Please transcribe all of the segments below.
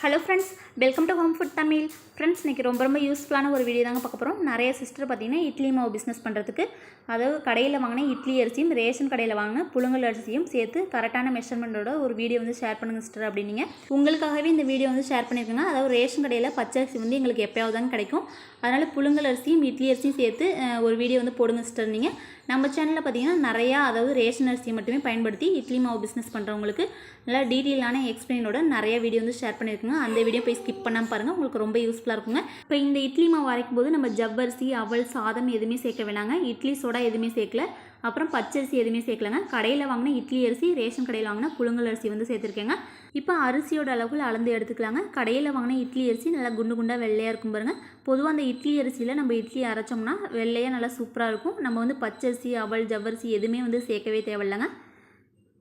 Hello friends welcome to home food Tamil friends இன்றைக்கி ரொம்ப ரொம்ப யூஸ்ஃபுல்லான ஒரு வீடியோ தாங்க பார்க்க போகிறோம் நிறைய சிஸ்டர் பார்த்தீங்கன்னா இட்லி மாவு பிஸ்னஸ் பண்ணுறதுக்கு அதாவது கடையில் வாங்கின இட்லி அரிசியும் ரேஷன் கடையில் வாங்கின புழுங்கல் அரிசியும் சேர்த்து கரெக்டான மெஷர்மெண்ட்டோட ஒரு வீடியோ வந்து ஷேர் பண்ணுங்க சிஸ்டர் அப்படின்னீங்க. உங்களுக்காகவே இந்த வீடியோ வந்து ஷேர் பண்ணியிருக்கேங்க. அதாவது ரேஷன் கடையில் பச்சை அரிசி வந்து எங்களுக்கு எப்போயாவது தான் கிடைக்கும். அதனால் புழுங்கல் அரிசியும் இட்லி அரிசியும் சேர்த்து ஒரு வீடியோ வந்து போடுங்க சிஸ்டர் நீங்கள் நம்ம சேனலில் பார்த்தீங்கன்னா நிறையா அதாவது ரேஷன் அரிசியை மட்டுமே பயன்படுத்தி இட்லி மாவு பிஸ்னஸ் பண்ணுறவங்களுக்கு நல்லா டீட்டெயிலான எக்ஸ்பிளைனோட நிறைய வீடியோ வந்து ஷேர் பண்ணியிருக்குங்க. அந்த வீடியோ போய் ஸ்கிப் பண்ணாமல் பாருங்கள் உங்களுக்கு ரொம்ப யூஸ்ஃபுல்லாக இருக்குங்க. இப்போ இந்த இட்லி மாவு அரைக்கும் போது நம்ம ஜவ்வரிசி அவல் சாதம் எதுவுமே சேர்க்க வேணாங்க. இட்லி சோடா எதுவுமே சேர்க்கல. அப்புறம் பச்சரிசி எதுவுமே சேர்க்கலங்க. கடையில் வாங்கின இட்லி அரிசி ரேஷன் கடையில் வாங்கின புழுங்கல் அரிசி வந்து சேர்த்துருக்கேங்க. இப்போ அரிசியோட அளவுகள் அளந்து எடுத்துக்கலாங்க. கடையில் வாங்கின இட்லி அரிசி நல்லா குண்டு குண்டாக வெள்ளையாக இருக்கும் பாருங்க. பொதுவாக அந்த இட்லி அரிசியில் நம்ம இட்லி அரைச்சோம்னா வெள்ளையாக நல்லா சூப்பராக இருக்கும். நம்ம வந்து பச்சரிசி அவல் ஜவ்வரிசி எதுவுமே வந்து சேர்க்கவே தேவையில்லைங்க.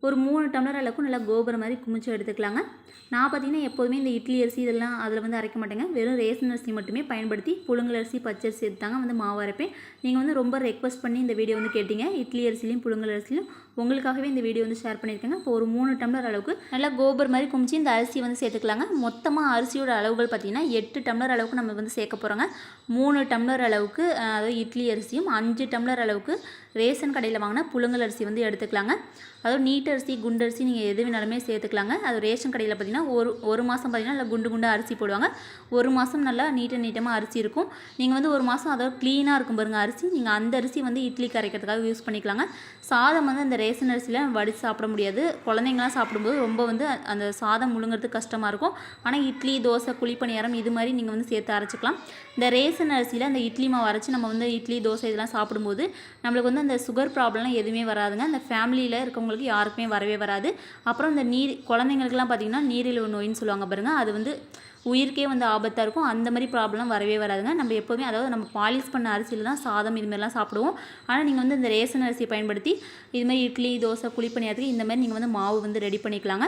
ஒரு மூணு டம்ளர் அளவுக்கு நல்லா கோபுரம் மாதிரி குமிச்சு எடுத்துக்கலாங்க. நான் பார்த்தீங்கன்னா எப்போதுமே இந்த இட்லி அரிசி இதெல்லாம் அதில் வந்து அரைக்க மாட்டேங்க. வெறும் ரேஷன் அரிசி மட்டுமே பயன்படுத்தி புழுங்கல் அரிசி பச்சரிசி எடுத்தாங்க. வந்து மாவு அரைப்பேன். நீங்கள் வந்து ரொம்ப ரெக்வஸ்ட் பண்ணி இந்த வீடியோ வந்து கேட்டீங்க. இட்லி அரிசிலையும் புழுங்கல் அரிசிலையும் உங்களுக்காகவே இந்த வீடியோ வந்து ஷேர் பண்ணியிருக்கேங்க. இப்போ ஒரு மூணு டம்ளர் அளவுக்கு நல்லா கோபுரம் மாதிரி குமிச்சு இந்த அரிசி வந்து சேர்த்துக்கலாங்க. மொத்தமாக அரிசியோட அளவுகள் பார்த்தீங்கன்னா எட்டு டம்ளர் அளவுக்கு நம்ம வந்து சேர்க்க போகிறோங்க மூணு டம்ளர் அளவுக்கு அதாவது இட்லி அரிசியும் அஞ்சு டம்ளர் அளவுக்கு ரேஷன் கடையில் வாங்கினா புழுங்கல் அரிசி வந்து எடுத்துக்கலாங்க. அதுவும் நீட்டரிசி குண்டரிசி நீங்கள் எது வேணாலுமே சேர்த்துக்கலாங்க. அது ரேஷன் கடையில் பார்த்தீங்கன்னா ஒரு ஒரு மாதம் பார்த்தீங்கன்னா நல்லா குண்டு குண்டாக அரிசி போடுவாங்க. ஒரு மாதம் நல்லா நீட்ட நீட்டமாக அரிசி இருக்கும். நீங்கள் வந்து ஒரு மாதம் அதாவது க்ளீனாக இருக்கும் பாருங்கள் அரிசி. நீங்கள் அந்த அரிசி வந்து இட்லி கரைக்கிறதுக்காக யூஸ் பண்ணிக்கலாங்க. சாதம் வந்து அந்த ரேஷன் அரிசியில் வடித்து சாப்பிட முடியாது. குழந்தைங்களாம் சாப்பிடும்போது ரொம்ப வந்து அந்த சாதம் முழுங்கிறது கஷ்டமாக இருக்கும். ஆனால் இட்லி தோசை குழிப்பணியாரம் இது மாதிரி நீங்கள் வந்து சேர்த்து அரைச்சிக்கலாம். இந்த ரேஷன் அரிசியில் அந்த இட்லி மாவு அரைச்சி நம்ம வந்து இட்லி தோசை இதெல்லாம் சாப்பிடும்போது நம்மளுக்கு வந்து அந்த சுகர் ப்ராப்ளம்லாம் எதுவுமே வராதுங்க. அந்த ஃபேமிலியில் இருக்கவங்களுக்கு யாருக்குமே வரவே வராது. அப்புறம் இந்த நீர் குழந்தைங்களுக்குலாம் பார்த்திங்கன்னா நீரிழிவு நோயின்னு சொல்லுவாங்க பாருங்கள் அது வந்து உயிருக்கே வந்து ஆபத்தாக இருக்கும். அந்த மாதிரி ப்ராப்ளம் வரவே வராதுங்க. நம்ம எப்போவுமே அதாவது நம்ம பாலிஷ் பண்ண அரிசியில் தான் சாதம் இதுமாதிரிலாம் சாப்பிடுவோம். ஆனால் நீங்கள் வந்து இந்த ரேசன் அரிசியை பயன்படுத்தி இது மாதிரி இட்லி தோசை குழிப்பணியாரத்துக்கு இந்த மாதிரி நீங்கள் வந்து மாவு வந்து ரெடி பண்ணிக்கலாங்க.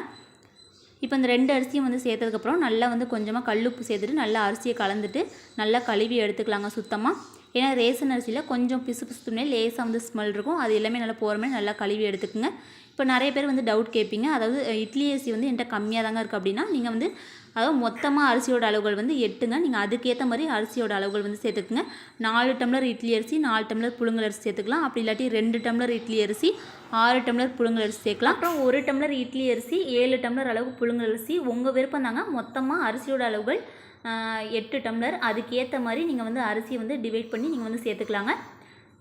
இப்போ இந்த ரெண்டு அரிசியும் வந்து சேர்த்ததுக்கப்புறம் நல்லா வந்து கொஞ்சமாக கல்லுப்பு சேர்த்துட்டு நல்லா அரிசியை கலந்துட்டு நல்லா கழுவி எடுத்துக்கலாங்க சுத்தமாக ஏன்னா ரேசன் அரிசியில் கொஞ்சம் பிசு பிசுத்துனே லேசாக வந்து ஸ்மெல் இருக்கும். அது எல்லாமே நல்லா போகிற மாதிரி நல்லா கழுவி எடுத்துக்கோங்க. இப்போ நிறைய பேர் வந்து டவுட் கேட்பீங்க. அதாவது இட்லி அரிசி வந்து என்கிட்ட கம்மியாக தாங்க இருக்குது அப்படின்னா நீங்கள் வந்து அதாவது மொத்தமாக அரிசியோட அளவுகள் வந்து எட்டுங்க. நீங்கள் அதுக்கேற்ற மாதிரி அரிசியோட அளவுகள் வந்து சேர்த்துக்குங்க. நாலு டம்ளர் இட்லி அரிசி நாலு டம்ளர் புழுங்கல் அரிசி சேர்த்துக்கலாம். அப்படி இல்லாட்டி ரெண்டு டம்ளர் இட்லி அரிசி ஆறு டம்ளர் புழுங்கல் அரிசி சேர்க்கலாம். அப்புறம் ஒரு டம்ளர் இட்லி அரிசி ஏழு டம்ளர் அளவு புழுங்கல் அரிசி. உங்கள் விருப்பம் தாங்க. மொத்தமாக அரிசியோட அளவுகள் எட்டு டம்ளர். அதுக்கேற்ற மாதிரி நீங்கள் வந்து அரிசியை வந்து டிவைட் பண்ணி நீங்கள் வந்து சேர்த்துக்கலாங்க.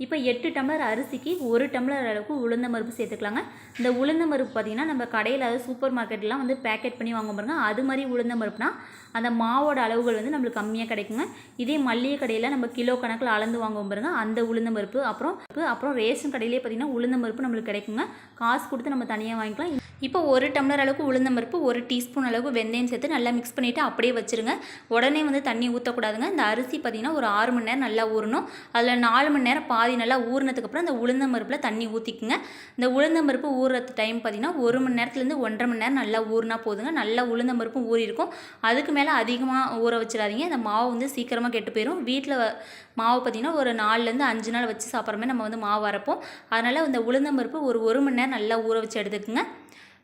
இப்போ எட்டு டம்ளர் அரிசிக்கு ஒரு டம்ளர் அளவுக்கு உளுந்த மருப்பு சேர்த்துக்கலாங்க. இந்த உளுந்த மருப்பு பார்த்தீங்கன்னா நம்ம கடையில் அதாவது சூப்பர் மார்க்கெட்லாம் வந்து பேக்கெட் பண்ணி வாங்க பாருங்க. அது மாதிரி உளுந்த பருப்புனா அந்த மாவோட அளவுகள் வந்து நம்மளுக்கு கம்மியாக கிடைக்குங்க. இதே மல்லிகை கடையில் நம்ம கிலோ கணக்கில் அளந்து வாங்குவோம் பாருங்க. அந்த உளுந்த மருப்பு அப்புறம் அப்புறம் ரேஷன் கடையிலே பார்த்திங்கன்னா உளுந்த பருப்பு நம்மளுக்கு கிடைக்குங்க. காசு கொடுத்து நம்ம தனியாக வாங்கிக்கலாம். இப்போ ஒரு டம்ளர் அளவுக்கு உளுந்தம்பருப்பு ஒரு டீஸ்பூன் அளவுக்கு வெந்தயம் சேர்த்து நல்லா மிக்ஸ் பண்ணிவிட்டு அப்படியே வச்சுருங்க. உடனே வந்து தண்ணி ஊற்றக்கூடாதுங்க இந்த அரிசி பார்த்தீங்கன்னா ஒரு ஆறு மணி நேரம் நல்லா ஊறணும். அதில் நாலு மணி நேரம் பாதி நல்லா ஊறினதுக்கப்புறம் அந்த உளுந்தம் பருப்பில் தண்ணி ஊற்றிக்குங்க இந்த உளுந்தம் பருப்பு ஊறுறது டைம் பார்த்தீங்கன்னா ஒரு மணி நேரத்துலேருந்து ஒன்றரை மணி நேரம் நல்லா ஊறினா போதுங்க. நல்லா உளுந்தம் பருப்பும் ஊறி இருக்கும். அதுக்கு மேலே அதிகமாக ஊற வச்சிடாதீங்க. இந்த மாவு வந்து சீக்கிரமாக கெட்டு போயிடும் வீட்டில் மாவு பார்த்திங்கன்னா ஒரு நாலுலேருந்து அஞ்சு நாள் வச்சு சாப்பிட்ற மாதிரி நம்ம வந்து மாவு அரைப்போம். அதனால் இந்த உளுந்தம் பருப்பு ஒரு ஒரு மணி நேரம் நல்லா ஊற வச்சு எடுத்துக்கோங்க.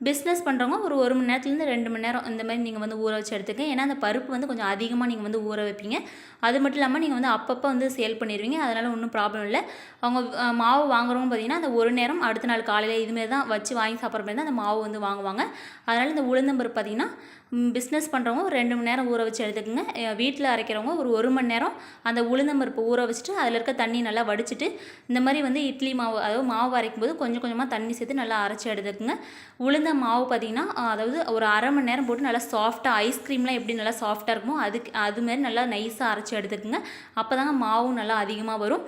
பிஸ்னஸ் பண்ணுறவங்க ஒரு ஒரு மணி நேரத்துலேருந்து ரெண்டு மணி நேரம் இந்த மாதிரி நீங்கள் வந்து ஊற வச்சு எடுத்துக்கங்க. ஏன்னா அந்த பருப்பு வந்து கொஞ்சம் அதிகமாக நீங்கள் வந்து ஊற வைப்பீங்க. அது மட்டும் இல்லாமல் நீங்கள் வந்து அப்பப்போ வந்து சேல் பண்ணிடுவீங்க. அதனால் ஒன்றும் ப்ராப்ளம் இல்லை. அவங்க மாவு வாங்குறவங்க பார்த்தீங்கன்னா அந்த ஒரு நேரம் அடுத்த நாள் காலையில் இதுமாரி தான் வச்சு வாங்கி சாப்பிட்ற மாதிரி தான் அந்த மாவு வந்து வாங்குவாங்க. அதனால் இந்த உளுந்தம்பருப்பு பார்த்தீங்கன்னா பிஸ்னஸ் பண்ணுறவங்க ஒரு ரெண்டு மணி நேரம் ஊற வச்சு எடுத்துக்கோங்க. வீட்டில் அரைக்கிறவங்க ஒரு ஒரு மணி நேரம் அந்த உளுந்தம்பருப்பு ஊற வச்சுட்டு அதில் இருக்க தண்ணி நல்லா வடிச்சிட்டு இந்த மாதிரி வந்து இட்லி மாவு அதாவது மாவு அரைக்கும் போது கொஞ்சம் கொஞ்சமாக தண்ணி சேர்த்து நல்லா அரைச்சி எடுத்துக்கோங்க. உளுந்து மாவு பார்த்திங்கன்னா அதாவது ஒரு அரை மணி நேரம் போட்டு நல்லா சாஃப்டாக ஐஸ்கிரீம்லாம் எப்படி நல்லா சாஃப்டாக இருக்குமோ அதுக்கு அதுமாரி நல்லா நைஸாக அரைச்சி எடுத்துக்கோங்க. அப்போ தாங்க மாவும் நல்லா அதிகமாக வரும்.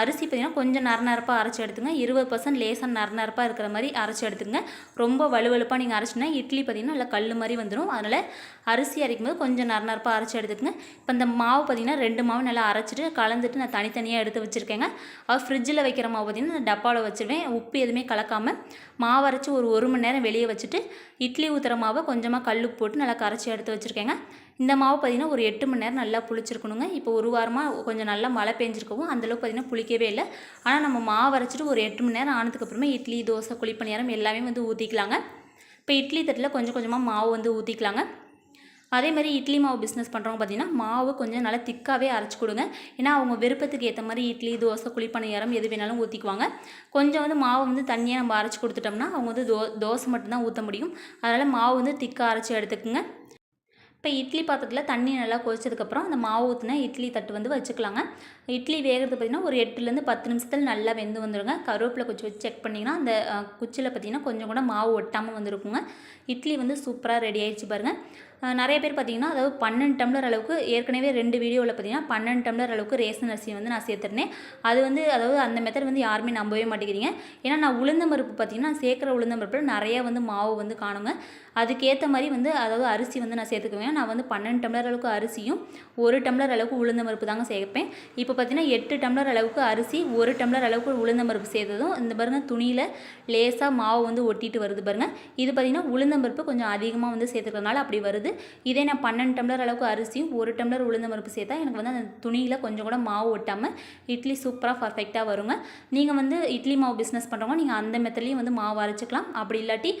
அரிசி பார்த்திங்கன்னா கொஞ்சம் நரநரப்பாக அரைச்சி எடுத்துங்க. இருபது பர்சன்ட் லேசாக நரநரப்பாக இருக்கிற மாதிரி அரைச்சி எடுத்துங்க. ரொம்ப வலுவலுப்பாக நீங்கள் அரைச்சினா இட்லி பார்த்திங்கன்னா நல்லா கல் மாதிரி வந்துடும் அதனால் அரிசி அரைக்கும் போது கொஞ்சம் நரநரப்பாக அரைச்சி எடுத்துக்கங்க. இப்போ இந்த மாவு பார்த்திங்கன்னா ரெண்டு மாவு நல்லா அரைச்சிட்டு கலந்துட்டு நான் தனித்தனியாக எடுத்து வச்சுருக்கேங்க. அது ஃப்ரிட்ஜில் வைக்கிற மாவு பார்த்திங்கன்னா நான் டப்பாவில் வச்சுருவேன். உப்பு எதுவுமே கலக்காமல் மாவு அரைச்சி ஒரு ஒரு மணி நேரம் வெளியே வச்சுட்டு இட்லி ஊற்றுற மாவை கொஞ்சமாக கல் போட்டு நல்லா கரைச்சி எடுத்து வச்சுருக்கேங்க. இந்த மாவு பார்த்திங்கன்னா ஒரு எட்டு மணி நேரம் நல்லா புளிச்சிருக்கணுங்க. இப்போ ஒரு வாரமாக கொஞ்சம் நல்லா மழை பெஞ்சிருக்கவும் அந்தளவுக்கு பார்த்திங்கன்னா புளிக்கவே இல்லை. ஆனால் நம்ம மாவு அரைச்சிட்டு ஒரு எட்டு மணி நேரம் ஆனதுக்கப்புறமா இட்லி தோசை குழிப்பணியாரம் எல்லாமே வந்து ஊற்றிக்கலாங்க இப்போ இட்லி தட்டில் கொஞ்சம் கொஞ்சமாக மாவு வந்து ஊற்றிக்கலாங்க அதே மாதிரி இட்லி மாவு பிஸ்னஸ் பண்ணுறவங்க பார்த்தீங்கன்னா மாவு கொஞ்சம் நல்லா திக்காகவே அரைச்சி கொடுங்க. ஏன்னா அவங்க விருப்பத்துக்கு ஏற்ற மாதிரி இட்லி தோசை குழிப்பணியாரம் எது வேணாலும் ஊற்றிக்குவாங்க கொஞ்சம் வந்து மாவு வந்து தண்ணியாக நம்ம அரைச்சி கொடுத்துட்டோம்னா அவங்க வந்து தோ தோசை மட்டும்தான் ஊற்ற முடியும். அதனால் மாவு வந்து திக்காக அரைச்சி எடுத்துக்கோங்க. இப்போ இட்லி பாத்திரத்தில் தண்ணி நல்லா கொதிச்சதுக்கப்புறம் அந்த மாவு ஊற்றின இட்லி தட்டு வந்து வச்சுக்கலாங்க. இட்லி வேகிறது பார்த்திங்கன்னா ஒரு எட்டுலேருந்து பத்து நிமிஷத்தில் நல்லா வெந்து வந்துடுங்க கருவேப்பிலை குச்சி வச்சு செக் பண்ணிங்கன்னா அந்த குச்சியில் பார்த்திங்கன்னா கொஞ்சம் கூட மாவு ஒட்டாமல் வந்துருக்குங்க. இட்லி வந்து சூப்பராக ரெடி ஆயிடுச்சு பாருங்கள் நிறைய பேர் பார்த்திங்கன்னா அதாவது பன்னெண்டு டம்ளர் அளவுக்கு ஏற்கனவே ரெண்டு வீடியோவில் பார்த்திங்கன்னா பன்னெண்டு டம்ளர் அளவுக்கு ரேஷன் அரிசி வந்து நான் சேர்த்துருந்தேன். அது வந்து அதாவது அந்த மெத்தட் வந்து யாருமே நம்பவே மாட்டேங்கிறீங்க. ஏன்னா நான் உளுந்தம்பருப்பு பார்த்தீங்கன்னா பார்த்திங்கன்னா சேர்க்குற உளுந்தம்பருப்பில் நிறைய வந்து மாவு வந்து காணுங்க. அதுக்கேற்ற மாதிரி வந்து அதாவது அரிசி வந்து நான் சேர்த்துக்குவேன். நான் வந்து பன்னெண்டு டம்ளர் அளவுக்கு அரிசியும் ஒரு டம்ளர் அளவுக்கு உளுந்தம்பருப்பு தாங்க சேர்ப்பேன். இப்போ பார்த்தீங்கன்னா எட்டு டம்ளர் அளவுக்கு அரிசி ஒரு டம்ளர் அளவுக்கு உளுந்தம்பருப்பு சேர்த்ததும் இந்த பாருங்க துணியில் லேசாக மாவு வந்து ஒட்டிட்டு வருது பாருங்கள் இது பார்த்தீங்கன்னா உளுந்தம்பருப்பு கொஞ்சம் அதிகமாக வந்து சேர்த்துக்கிறதுனால அப்படி வருது. இதே நான் பன்னெண்டு டம்ளர் அளவுக்கு அரிசியும் ஒரு டம்ளர் உளுந்த பருப்பு சேர்த்தா எனக்கு வந்து அந்த துணியில் கொஞ்சம் கூட மாவு ஒட்டாமல் இட்லி சூப்பராக பர்ஃபெக்டாக வருங்க. நீங்கள் வந்து இட்லி மாவு பிஸ்னஸ் பண்ணுறவங்க நீங்கள் அந்த மெத்தட்லேயும் வந்து மாவு அரைச்சிக்கலாம். அப்படி இல்லாட்டி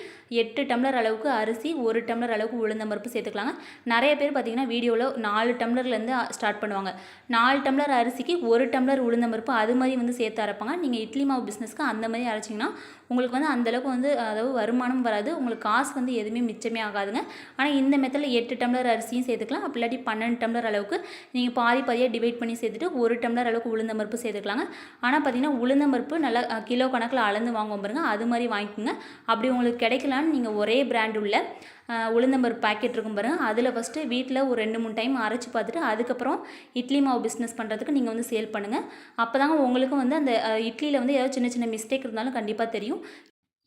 எட்டு டம்ளர் அளவுக்கு அரிசி ஒரு டம்ளர் அளவுக்கு உளுந்த பருப்பு சேர்த்துக்கலாங்க. நிறைய பேர் பார்த்தீங்கன்னா வீடியோவில் நாலு டம்ளர்லேருந்து ஸ்டார்ட் பண்ணுவாங்க. நாலு டம்ளர் அரிசிக்கு ஒரு டம்ளர் உளுந்த பருப்பு அது மாதிரி வந்து சேர்த்து அரைப்பாங்க. நீங்கள் இட்லி மாவு பிஸ்னஸ்க்கு அந்த மாதிரி அரைச்சிங்கன்னா உங்களுக்கு வந்து அந்தளவுக்கு வந்து அதாவது வருமானம் வராது. உங்களுக்கு காசு வந்து எதுவுமே மிச்சமே ஆகாதுங்க. ஆனால் இந்த இல்லை எட்டு டம்ளர் அரிசியும் சேர்த்துக்கலாம். அப்படி இல்லாட்டி பன்னெண்டு டம்ளர் அளவுக்கு நீங்கள் பாதி பாதியாக டிவைட் பண்ணி சேர்த்துட்டு ஒரு டம்ளர் அளவுக்கு உளுந்தம்பருப்பு சேர்த்துக்கலாங்க. ஆனால் பார்த்தீங்கன்னா உளுந்தம்பருப்பு நல்லா கிலோ கணக்கில் அளந்து வாங்குவோம் பாருங்க. அது மாதிரி வாங்கிக்கோங்க. அப்படி உங்களுக்கு கிடைக்கலான்னு நீங்கள் ஒரே பிராண்ட் உள்ள உளுந்தம்பருப்பு பாக்கெட் இருக்கும் பாருங்கள் அதில் ஃபஸ்ட்டு வீட்டில் ஒரு ரெண்டு மூணு டைம் அரைச்சி பார்த்துட்டு அதுக்கப்புறம் இட்லி மாவு பிஸ்னஸ் பண்ணுறதுக்கு நீங்கள் வந்து சேல் பண்ணுங்கள் அப்போ தாங்க உங்களுக்கும் வந்து அந்த இட்லியில் வந்து ஏதாவது சின்ன சின்ன மிஸ்டேக் இருந்தாலும் கண்டிப்பாக தெரியும்.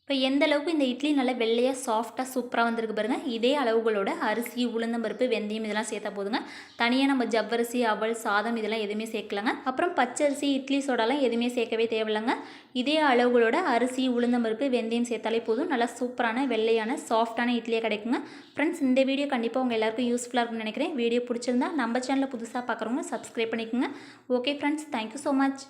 இப்போ எந்த அளவுக்கு இந்த இட்லி நல்லா வெள்ளையாக சாஃப்டாக சூப்பராக வந்திருக்கு பாருங்கள் இதே அளவுகளோட அரிசி உளுந்தம்பருப்பு வெந்தயம் இதெல்லாம் சேர்த்தா போதுங்க. தனியாக நம்ம ஜவ்வரிசி அவல் சாதம் இதெல்லாம் எதுவுமே சேர்க்கலங்க. அப்புறம் பச்சரிசி இட்லி சோடாலாம் எதுவுமே சேர்க்கவே தேவையில்லைங்க. இதே அளவுகளோட அரிசி உளுந்தம்பருப்பு வெந்தயம் சேர்த்தாலே போதும். நல்லா சூப்பரான வெள்ளையான சாஃப்டான இட்லியாக கிடைக்குங்க. ஃப்ரெண்ட்ஸ் இந்த வீடியோ கண்டிப்பாக உங்கள் எல்லாருக்கும் யூஸ்ஃபுல்லாக இருக்கும்னு நினைக்கிறேன். வீடியோ பிடிச்சிருந்தா நம்ம சேனலில் புதுசாக பார்க்குறவங்க சப்ஸ்கிரைப் பண்ணிக்கோங்க. Okay friends thank you so much